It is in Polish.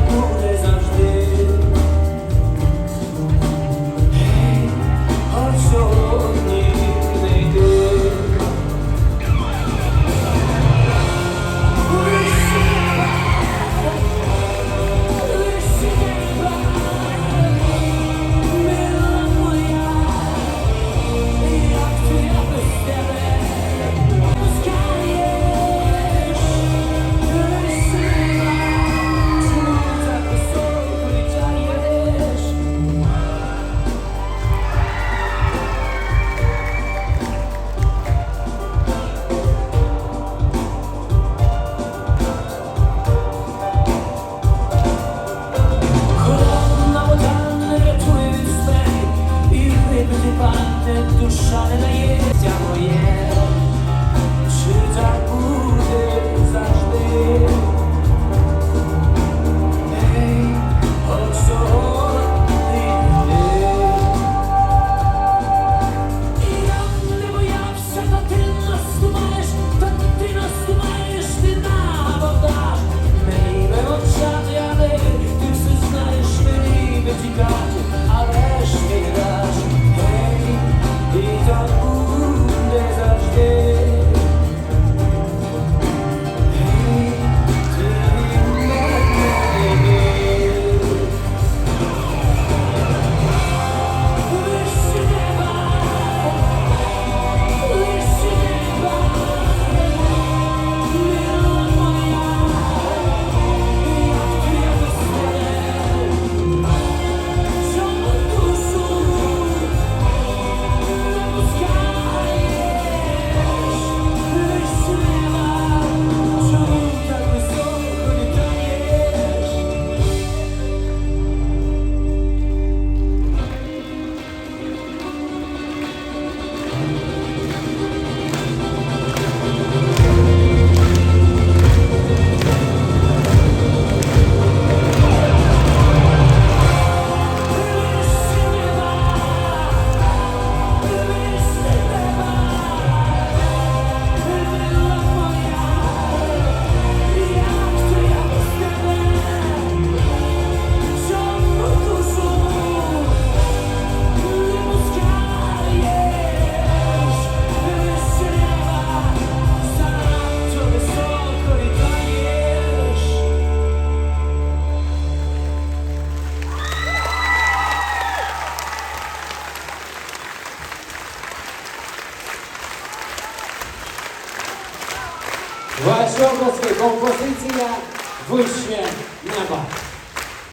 Oh. душа не дається моє. Thank you. Właśnie kompozycja Wyjście na bal.